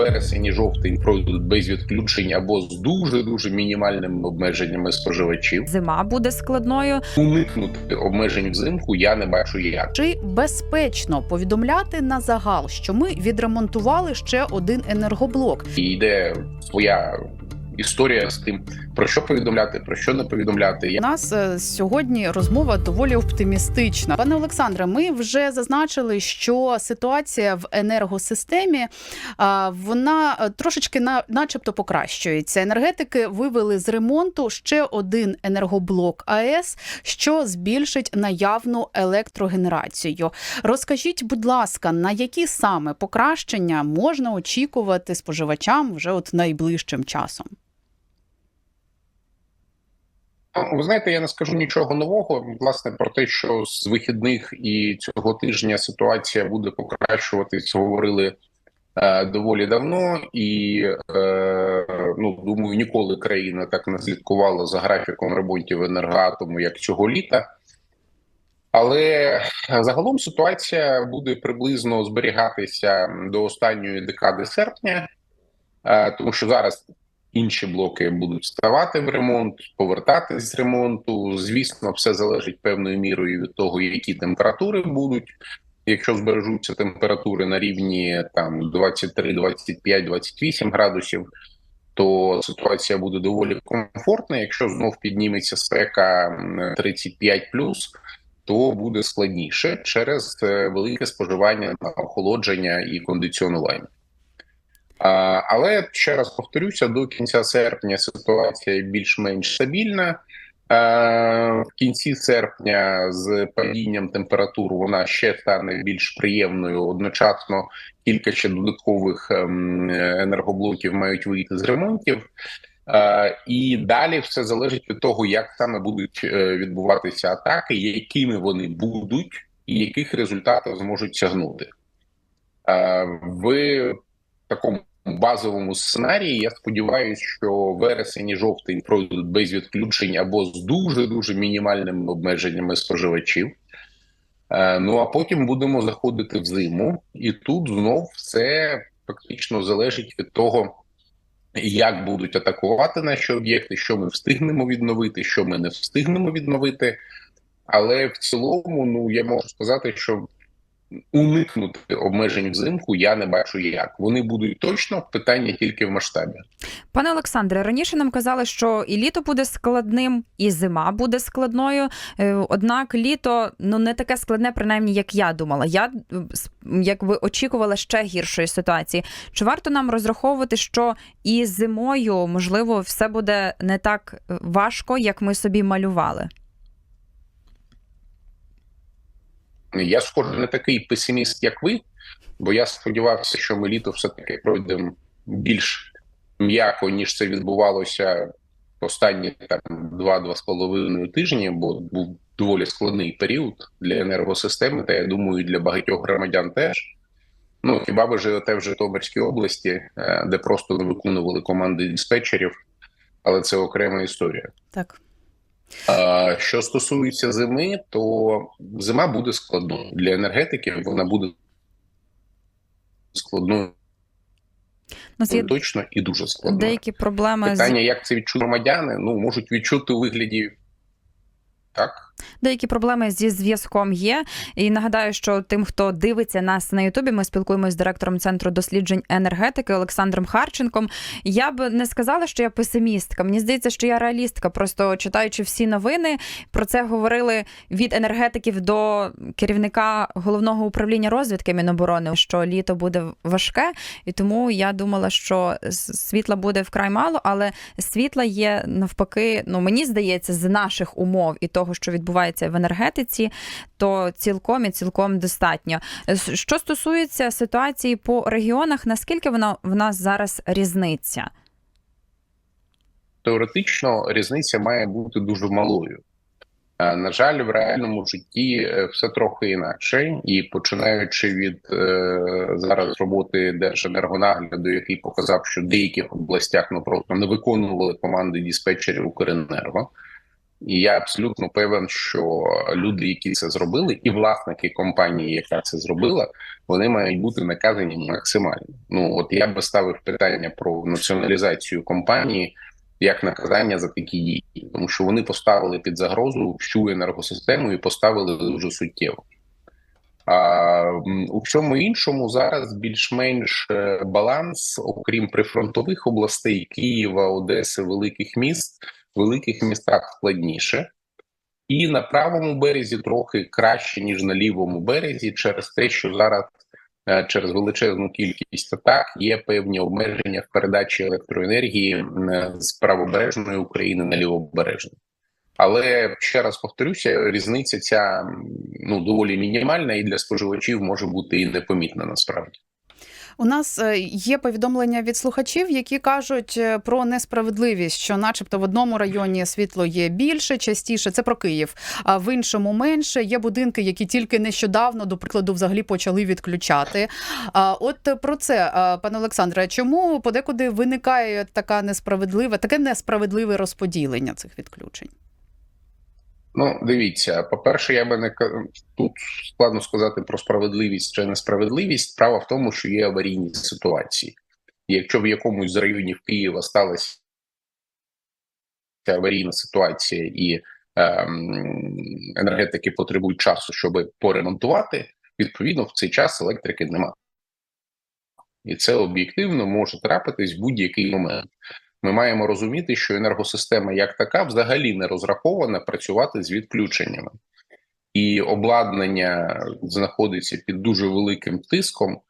вересень і жовтень пройдуть без відключень або з дуже дуже мінімальними обмеженнями споживачів. Зима буде складною. Уникнути обмежень взимку я не бачу як. Чи безпечно повідомляти на загал, що ми відремонтували ще один енергоблок? І йде своя історія з тим, про що повідомляти, про що не повідомляти. У нас е, сьогодні розмова доволі оптимістична. Пане Олександре, ми вже зазначили, що ситуація в енергосистемі вона е, трошечки на, начебто покращується. Енергетики вивели з ремонту ще один енергоблок АЕС, що збільшить наявну електрогенерацію. Розкажіть, будь ласка, на які саме покращення можна очікувати споживачам вже от найближчим часом? Ну, Ви знаєте, я не скажу нічого нового. Власне про те, що з вихідних і цього тижня ситуація буде покращуватись, говорили е, доволі давно, і е, ну думаю, ніколи країна так не слідкувала за графіком ремонтів енергоатому, як цього літа. Але загалом ситуація буде приблизно зберігатися до останньої декади серпня, е, тому що зараз інші блоки будуть ставати в ремонт, повертатись з ремонту. Звісно, все залежить певною мірою від того, які температури будуть. Якщо збережуться температури на рівні там 23, 25, 28 градусів, то ситуація буде доволі комфортна. Якщо знов підніметься спека м, 35 то буде складніше через е, велике споживання на охолодження і кондиціонування. Але ще раз повторюся: до кінця серпня ситуація більш-менш стабільна. В кінці серпня з падінням температур вона ще стане більш приємною. Одночасно кілька ще додаткових ем, енергоблоків мають вийти з ремонтів. І далі все залежить від того, як саме будуть е, відбуватися атаки, якими вони будуть, і яких результатів зможуть сягнути. В такому базовому сценарії я сподіваюся, що вересень і жовтень пройдуть без відключень або з дуже дуже мінімальними обмеженнями споживачів. Е, Ну а потім будемо заходити в зиму, і тут знов все фактично залежить від того, як будуть атакувати наші об'єкти, що ми встигнемо відновити, що ми не встигнемо відновити. Але в цілому, ну я можу сказати, що уникнути обмежень взимку я не бачу як. Вони будуть точно питання тільки в масштабі. Пане Олександре, раніше нам казали, що і літо буде складним, і зима буде складною. Е, Однак літо ну не таке складне, принаймні, як я думала. Я е, якби очікувала ще гіршої ситуації. Чи варто нам розраховувати, що і зимою можливо все буде не так е, важко, як ми собі малювали? Я схоже не такий песиміст, як ви, бо я сподівався, що ми літо все-таки пройдемо більш м'яко, ніж це відбувалося останні там два-два з половиною тижні, бо був доволі складний період для енергосистеми, та я думаю, і для багатьох громадян теж. Ну хіба ви живете в Житомирській області, е, де просто не виконували команди диспетчерів, але це окрема історія. Так. А, Що стосується зими, то зима буде складною для енергетики. Вона буде складною нас є точно і дуже складно. деякі проблеми з Питання, як це відчують громадяни, ну можуть відчути у вигляді так. Деякі проблеми зі зв'язком є. І нагадаю, що тим, хто дивиться нас на Ютубі, ми спілкуємося з директором центру досліджень енергетики Олександром Харченком. Я б не сказала, що я песимістка. Мені здається, що я реалістка. Просто читаючи всі новини, про це говорили від енергетиків до керівника головного управління розвідки Міноборони, що літо буде важке, і тому я думала, що світла буде вкрай мало, але світла є навпаки. Ну мені здається, з наших умов і того, що відбувається в енергетиці, то цілком і цілком достатньо. Що стосується ситуації по регіонах, наскільки вона в нас зараз різниця? Теоретично різниця має бути дуже малою. Е, На жаль, в реальному житті е, все трохи інакше, і починаючи від е, зараз роботи Держенергонагляду, який показав, що в деяких областях ну просто не виконували команди диспетчерів Укренерго. І я абсолютно певен, що люди, які це зробили, і власники компанії, яка це зробила, вони мають бути наказані максимально. Ну от я би ставив питання про націоналізацію компанії як наказання за такі дії, тому що вони поставили під загрозу всю енергосистему і поставили дуже суттєво. А у всьому іншому зараз більш-менш е, баланс, окрім прифронтових областей Києва, Одеси, великих міст, в великих містах складніше. І на правому березі трохи краще, ніж на лівому березі, через те, що зараз е, через величезну кількість атак є певні обмеження в передачі електроенергії з правобережної України на лівобережну. Але ще раз повторюся, різниця ця ну доволі мінімальна, і для споживачів може бути і непомітна насправді. У нас е, є повідомлення від слухачів, які кажуть е, про несправедливість, що, начебто, в одному районі світло є більше, частіше. Це про Київ, а в іншому менше. Є будинки, які тільки нещодавно, до прикладу, взагалі почали відключати. От про це, пане Олександре, чому подекуди виникає така несправедлива, таке несправедливе розподілення цих відключень? Ну, дивіться, по-перше, я би не тут складно сказати про справедливість чи несправедливість. Справа в тому, що є аварійні ситуації. Якщо в якомусь з районів Києва сталася аварійна ситуація і ем, енергетики потребують часу, щоб поремонтувати, відповідно в цей час електрики немає. І це об'єктивно може трапитись в будь-який момент. Ми маємо розуміти, що енергосистема як така взагалі не розрахована працювати з відключеннями, і обладнання знаходиться під дуже великим тиском.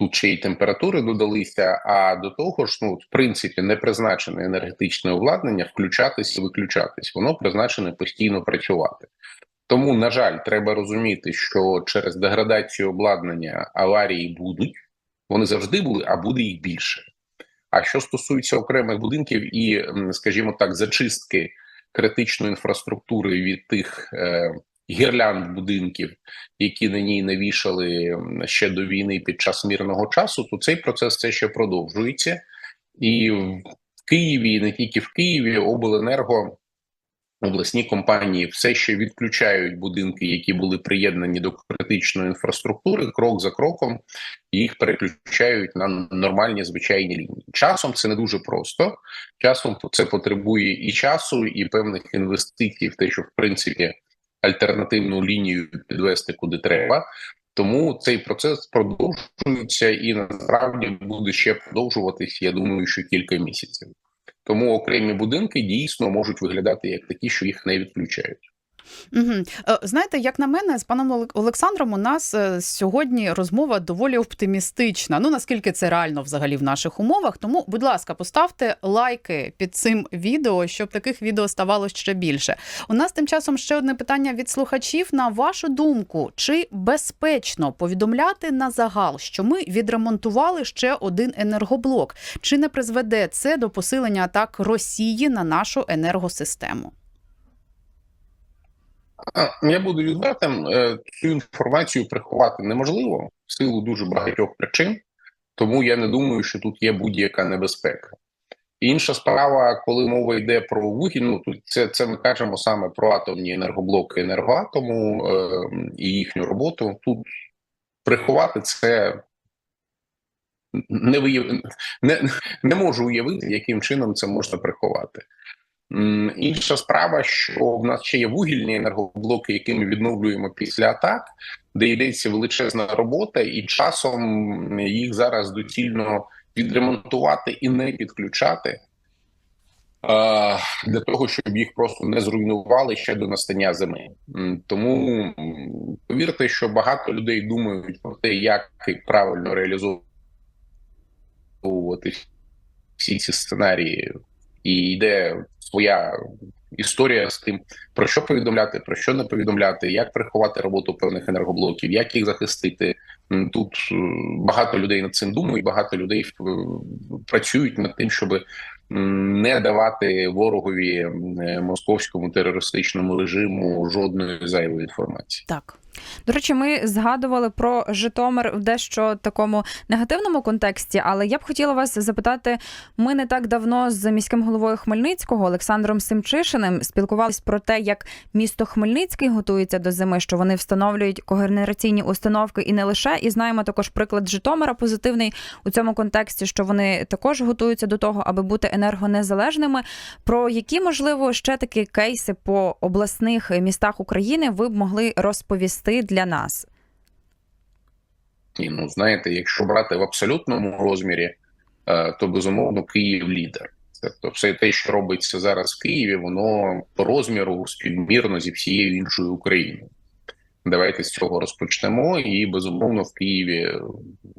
Тут ще й температури додалися. А до того ж, ну в принципі, не призначене енергетичне обладнання включатись і виключатись. Воно призначене постійно працювати. Тому, на жаль, треба розуміти, що через деградацію обладнання аварії будуть. Вони завжди були, а буде їх більше. А що стосується окремих будинків і, скажімо так, зачистки критичної інфраструктури від тих е, гірлянд будинків, які на ній навішали ще до війни під час мирного часу, то цей процес це ще продовжується. І в Києві, і не тільки в Києві, обленерго. Обласні компанії все ще відключають будинки, які були приєднані до критичної інфраструктури, крок за кроком їх переключають на нормальні звичайні лінії. Часом це не дуже просто. Часом це потребує і часу, і певних інвестицій в те, щоб в принципі альтернативну лінію підвести куди треба. Тому цей процес продовжується і насправді буде ще продовжуватись. Я думаю, що кілька місяців. Тому окремі будинки дійсно можуть виглядати як такі, що їх не відключають. Угу. Знаєте, як на мене, з паном Оле- Олександром у нас е, сьогодні розмова доволі оптимістична. Ну наскільки це реально взагалі в наших умовах. Тому, будь ласка, поставте лайки під цим відео, щоб таких відео ставало ще більше. У нас тим часом ще одне питання від слухачів. На вашу думку, чи безпечно повідомляти на загал, що ми відремонтували ще один енергоблок? Чи не призведе це до посилення атак Росії на нашу енергосистему? А, Я буду відвертим. Е, Цю інформацію приховати неможливо в силу дуже багатьох причин, тому я не думаю, що тут є будь-яка небезпека. Інша справа, коли мова йде про вугільну, тут це, це ми кажемо саме про атомні енергоблоки енергоатому е, і їхню роботу. Тут приховати це не, вияв... не, не можу уявити, яким чином це можна приховати. Інша справа, що в нас ще є вугільні енергоблоки, які ми відновлюємо після атак, де йдеться величезна робота, і часом їх зараз доцільно відремонтувати і не підключати для того, щоб їх просто не зруйнували ще до настання зими. Тому повірте, що багато людей думають про те, як правильно реалізовувати всі ці сценарії і йде своя історія з тим, про що повідомляти, про що не повідомляти, як приховати роботу певних енергоблоків, як їх захистити. Тут е, багато людей над цим думають, багато людей е, працюють над тим, щоб не давати ворогові е, московському терористичному режиму жодної зайвої інформації. Так. До речі, ми згадували про Житомир в дещо такому негативному контексті, але я б хотіла вас запитати: ми не так давно з міським головою Хмельницького Олександром Семчишиним спілкувалися про те, як місто Хмельницький готується до зими, що вони встановлюють когенераційні установки і не лише. І знаємо також приклад Житомира позитивний у цьому контексті, що вони також готуються до того, аби бути енергонезалежними. Про які можливо ще такі кейси по обласних містах України ви б могли розповісти для нас? І, ну, знаєте, якщо брати в абсолютному розмірі, е, то безумовно Київ лідер. Тобто, все те, що робиться зараз в Києві, воно по розміру співмірно зі всією іншою Україною. Давайте з цього розпочнемо. І безумовно в Києві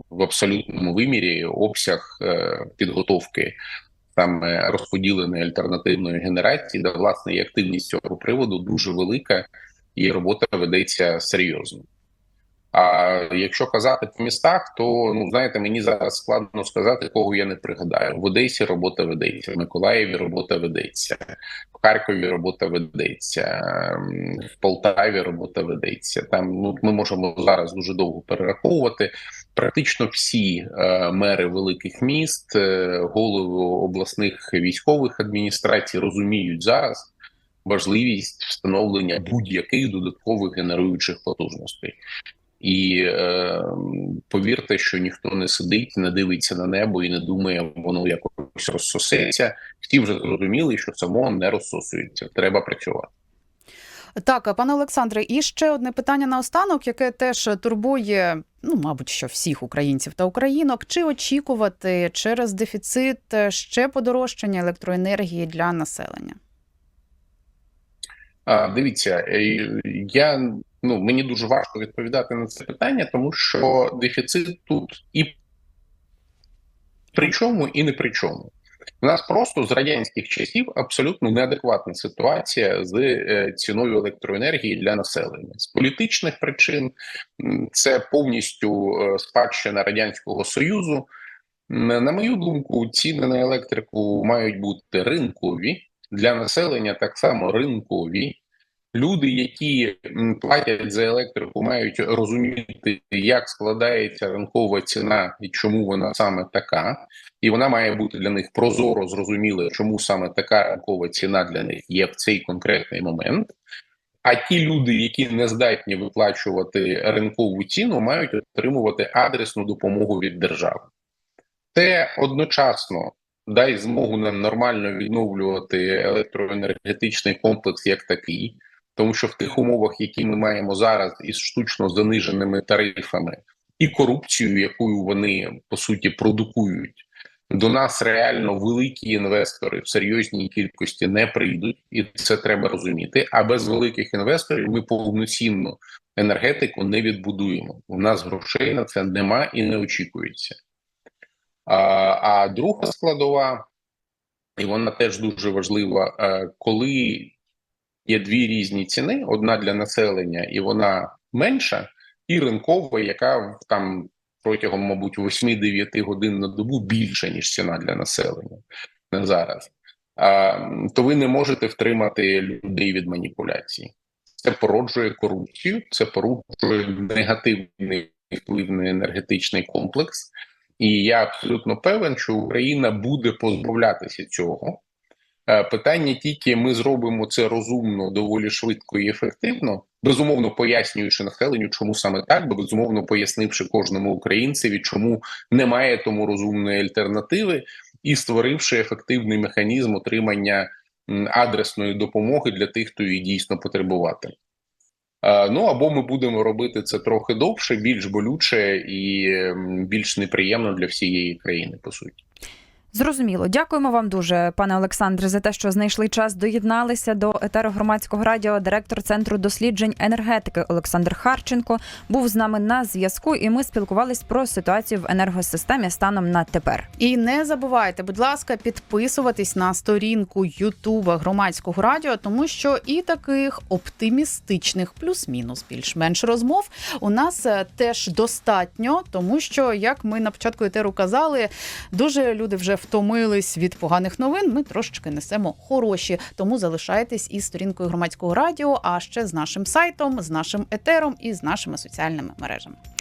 в абсолютному вимірі обсяг е, підготовки саме розподіленої альтернативної генерації, де власне і активність цього приводу дуже велика, і робота ведеться серйозно. А якщо казати по містах, то ну знаєте, мені зараз складно сказати, кого я не пригадаю. В Одесі робота ведеться, в Миколаєві робота ведеться, в Харкові робота ведеться, ем, в Полтаві робота ведеться. Там ну ми можемо зараз дуже довго перераховувати. Практично всі е, мери великих міст, е, голови обласних військових адміністрацій розуміють зараз важливість встановлення будь-яких додаткових генеруючих потужностей. І е, повірте, що ніхто не сидить, не дивиться на небо і не думає, воно якось розсосеться. Всі вже зрозуміли, що само не розсосується. Треба працювати. Так, пане Олександре, і ще одне питання на останок, яке теж турбує, ну мабуть, що всіх українців та українок. Чи очікувати через дефіцит ще подорожчання електроенергії для населення? А, Дивіться, е, я ну мені дуже важко відповідати на це питання, тому що дефіцит тут і при чому, і не при чому. У нас просто з радянських часів абсолютно неадекватна ситуація з е, ціною електроенергії для населення з політичних причин. Це повністю е, спадщина радянського союзу. На мою думку, ціни на електрику мають бути ринкові для населення, так само ринкові. Люди, які платять за електрику, мають розуміти, як складається ринкова ціна і чому вона саме така, і вона має бути для них прозоро зрозуміла, чому саме така ринкова ціна для них є в цей конкретний момент. А ті люди, які не здатні виплачувати ринкову ціну, мають отримувати адресну допомогу від держави. Це одночасно дай змогу нам нормально відновлювати електроенергетичний комплекс як такий. Тому що в тих умовах, які ми маємо зараз, із штучно заниженими тарифами і корупцією, якою вони по суті продукують, до нас реально великі інвестори в серйозній кількості не прийдуть, і це треба розуміти. А без великих інвесторів ми повноцінну енергетику не відбудуємо. У нас грошей на це нема і не очікується. А, друга складова, і вона теж дуже важлива, коли є дві різні ціни: одна для населення, і вона менша, і ринкова, яка там протягом, мабуть, 8-9 годин на добу більша, ніж ціна для населення на зараз. То ви не можете втримати людей від маніпуляцій. Це породжує корупцію, це породжує негативний вплив на енергетичний комплекс. І я абсолютно певен, що Україна буде позбавлятися цього. Питання тільки ми зробимо це розумно, доволі швидко і ефективно, безумовно пояснюючи населенню, чому саме так, бо безумовно пояснивши кожному українцеві, чому немає тому розумної альтернативи, і створивши ефективний механізм отримання адресної допомоги для тих, хто її дійсно потребуватиме. Ну або ми будемо робити це трохи довше, більш болюче і більш неприємно для всієї країни, по суті. Зрозуміло, дякуємо вам дуже, пане Олександре, за те, що знайшли час, доєдналися до етеру громадського радіо. Директор центру досліджень енергетики Олександр Харченко був з нами на зв'язку, і ми спілкувались про ситуацію в енергосистемі станом на тепер. І не забувайте, будь ласка, підписуватись на сторінку Ютуба громадського радіо, тому що і таких оптимістичних, плюс-мінус більш-менш розмов у нас е, теж достатньо, тому що як ми на початку етеру казали, дуже люди вже втомились від поганих новин, ми трошечки несемо хороші. Тому залишайтесь із сторінкою громадського радіо, а ще з нашим сайтом, з нашим етером і з нашими соціальними мережами.